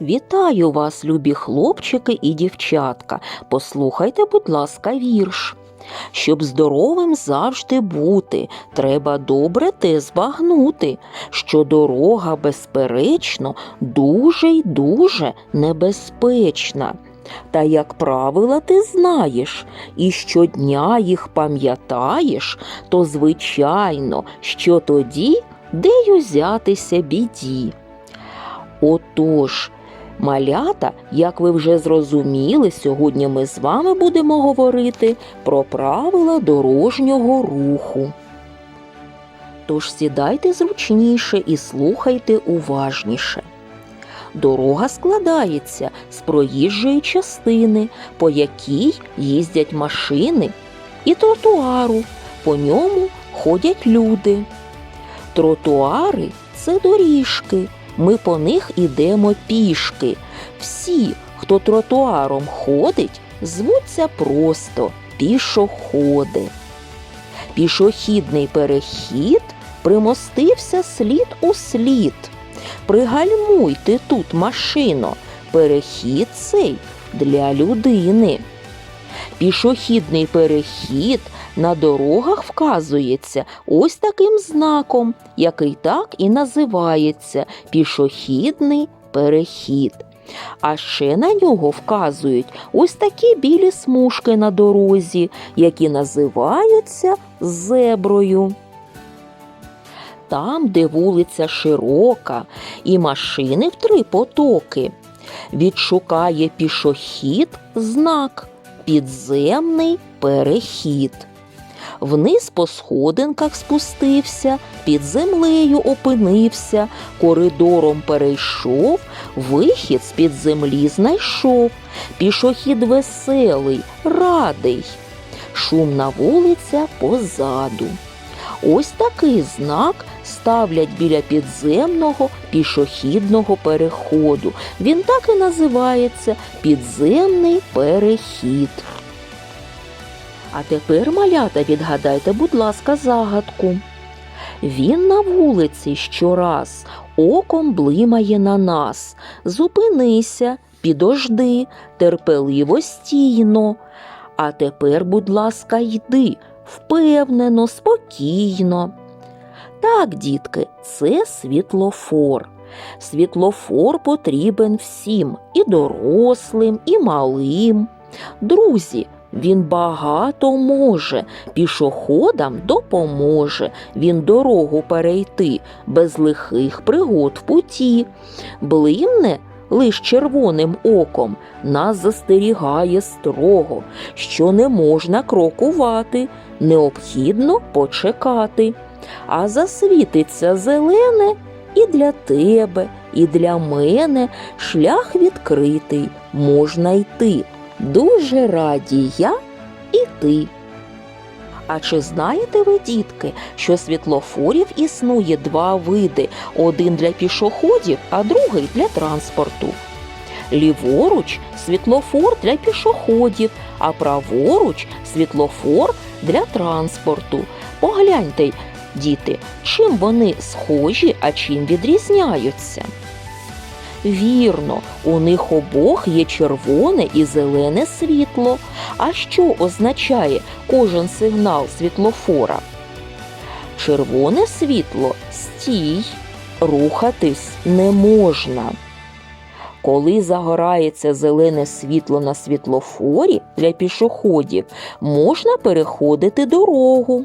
Вітаю вас, любі хлопчики і дівчатка. Послухайте, будь ласка, вірш. Щоб здоровим завжди бути, треба добре те збагнути, що дорога, безперечно, дуже й дуже небезпечна. Та як правила ти знаєш, і щодня їх пам'ятаєш, то звичайно, що тоді де й узятися біді. Отож, малята, як ви вже зрозуміли, сьогодні ми з вами будемо говорити про правила дорожнього руху. Тож сідайте зручніше і слухайте уважніше. Дорога складається з проїжджої частини, по якій їздять машини, і тротуару, по ньому ходять люди. Тротуари це доріжки, ми по них ідемо пішки. Всі, хто тротуаром ходить, звуться просто пішоходи. Пішохідний перехід примостився слід у слід. Пригальмуй ти тут, машино, перехід цей для людини. Пішохідний перехід на дорогах вказується ось таким знаком, який так і називається пішохідний перехід. А ще на нього вказують ось такі білі смужки на дорозі, які називаються зеброю. Там, де вулиця широка і машини в три потоки, відшукає пішохід знак підземний перехід. Вниз по сходинках спустився, під землею опинився, коридором перейшов, вихід з-під землі знайшов, пішохід веселий, радий, шумна вулиця позаду. Ось такий знак ставлять біля підземного пішохідного переходу. Він так і називається підземний перехід. А тепер, малята, відгадайте, будь ласка, загадку. Він на вулиці щораз оком блимає на нас. Зупинися, підожди, терпеливо стійно. А тепер, будь ласка, йди, впевнено, спокійно. Так, дітки, це світлофор. Світлофор потрібен всім і дорослим, і малим. Друзі, він багато може, пішоходам допоможе, він дорогу перейти без лихих пригод в путі. Блимне лиш червоним оком, нас застерігає строго, що не можна крокувати, необхідно почекати. А засвітиться зелене і для тебе, і для мене шлях відкритий, можна йти. Дуже раді я і ти. А чи знаєте ви, дітки, що світлофорів існує два види: один для пішоходів, а другий для транспорту. Ліворуч світлофор для пішоходів, а праворуч світлофор для транспорту. Погляньте, діти, чим вони схожі, а чим відрізняються. Вірно, у них обох є червоне і зелене світло. А що означає кожен сигнал світлофора? Червоне світло стій, рухатись не можна. Коли загорається зелене світло на світлофорі для пішоходів, можна переходити дорогу.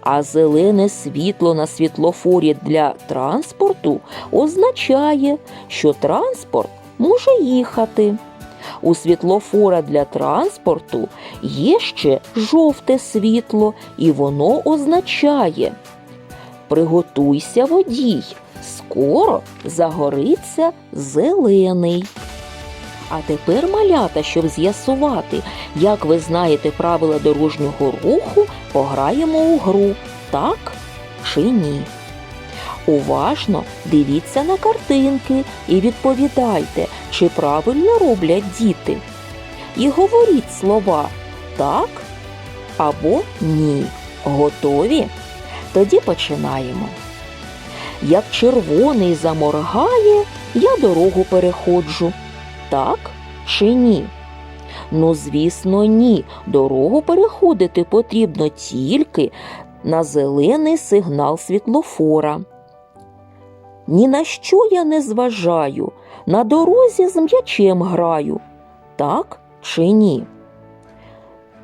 А зелене світло на світлофорі для транспорту означає, що транспорт може їхати. У світлофора для транспорту є ще жовте світло, і воно означає Приготуйся водій, скоро загориться зелений. А тепер малята, щоб з'ясувати, як ви знаєте правила дорожнього руху, пограємо у гру так чи ні. Уважно дивіться на картинки і відповідайте, чи правильно роблять діти. І говоріть слова так або ні. Готові? Тоді починаємо. Як червоний заморгає, я дорогу переходжу. Так чи ні? Ну, звісно, ні. Дорогу переходити потрібно тільки на зелений сигнал світлофора. Ні на що я не зважаю, на дорозі з м'ячем граю. Так чи ні?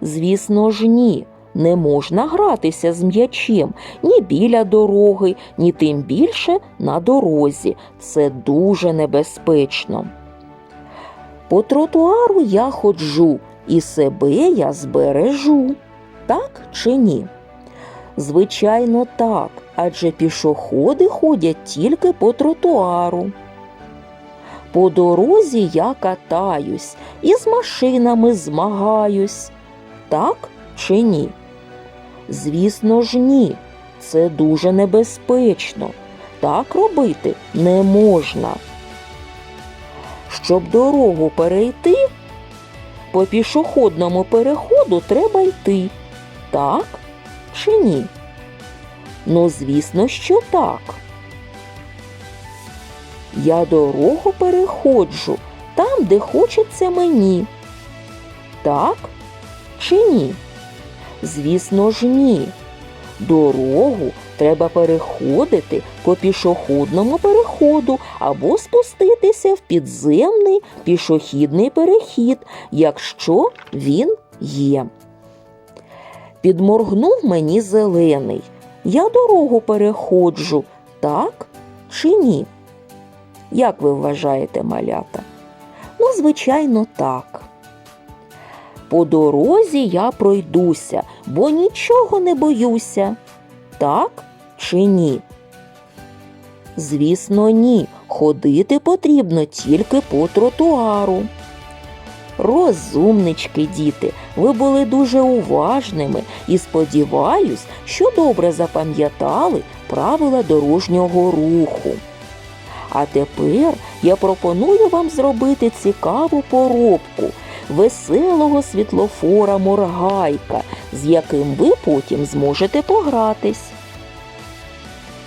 Звісно ж, ні. Не можна гратися з м'ячем ні біля дороги, ні тим більше на дорозі. Це дуже небезпечно. По тротуару я ходжу, і себе я збережу. Так чи ні? Звичайно, так, адже пішоходи ходять тільки по тротуару. По дорозі я катаюсь і з машинами змагаюсь. Так чи ні? Звісно ж, ні. Це дуже небезпечно. Так робити не можна. Щоб дорогу перейти, по пішохідному переходу треба йти. Так чи ні? Ну, звісно, що так. Я дорогу переходжу там, де хочеться мені. Так чи ні? Звісно ж, ні. Дорогу треба переходити по пішохідному переходу або спуститися в підземний пішохідний перехід, якщо він є. Підморгнув мені зелений. Я дорогу переходжу, так чи ні? Як ви вважаєте, малята? Ну, звичайно, так. По дорозі я пройдуся, бо нічого не боюся. Так чи ні? Звісно, ні. Ходити потрібно тільки по тротуару. Розумнички, діти, ви були дуже уважними і сподіваюсь, що добре запам'ятали правила дорожнього руху. А тепер я пропоную вам зробити цікаву поробку веселого світлофора Моргайка, з яким ви потім зможете погратись.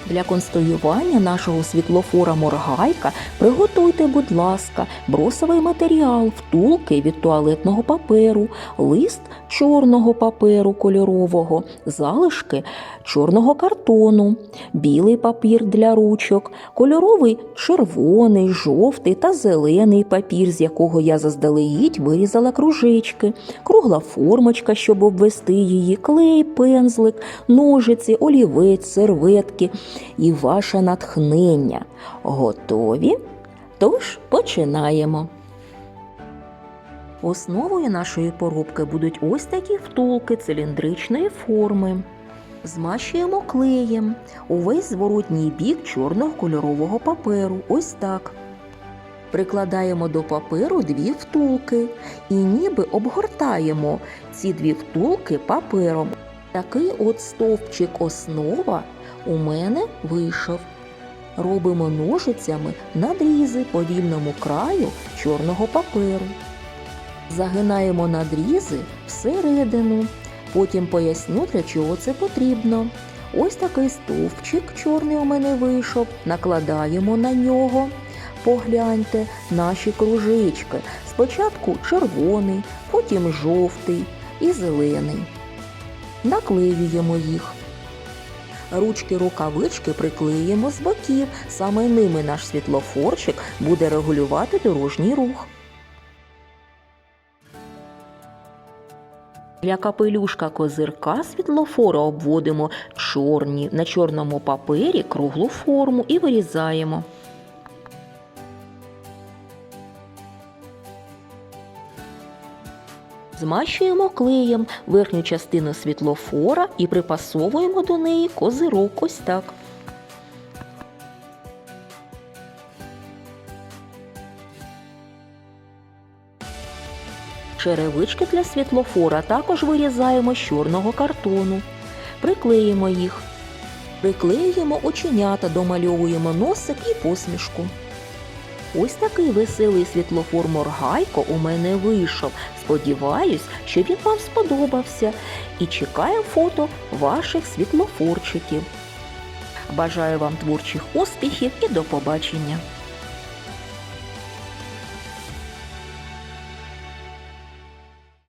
Для конструювання нашого світлофора Моргайка приготуйте, будь ласка, бросовий матеріал, втулки від туалетного паперу, лист чорного паперу кольорового, залишки чорного картону, білий папір для ручок, кольоровий червоний, жовтий та зелений папір, з якого я заздалегідь вирізала кружечки, кругла формочка, щоб обвести її, клей, пензлик, ножиці, олівець, серветки і ваше натхнення. Готові? Тож починаємо. Основою нашої поробки будуть ось такі втулки циліндричної форми. Змащуємо клеєм увесь зворотній бік чорного кольорового паперу. Ось так. Прикладаємо до паперу дві втулки і ніби обгортаємо ці дві втулки папером. Такий от стовпчик основа у мене вийшов. Робимо ножицями надрізи по вільному краю чорного паперу. Загинаємо надрізи всередину. Потім поясню, для чого це потрібно. Ось такий стовпчик чорний у мене вийшов. Накладаємо на нього. Погляньте наші кружечки. Спочатку червоний, потім жовтий і зелений. Наклеюємо їх. Ручки рукавички приклеїмо з боків. Саме ними наш світлофорчик буде регулювати дорожній рух. Для капелюшка козирка світлофора обводимо чорні на чорному папері круглу форму і вирізаємо. Змащуємо клеєм верхню частину світлофора і припасовуємо до неї козирок ось так. Черевички для світлофора також вирізаємо з чорного картону. Приклеїмо їх. Приклеюємо оченята, домальовуємо носик і посмішку. Ось такий веселий світлофор Моргайко у мене вийшов. Сподіваюсь, що він вам сподобався і чекаю фото ваших світлофорчиків. Бажаю вам творчих успіхів і до побачення!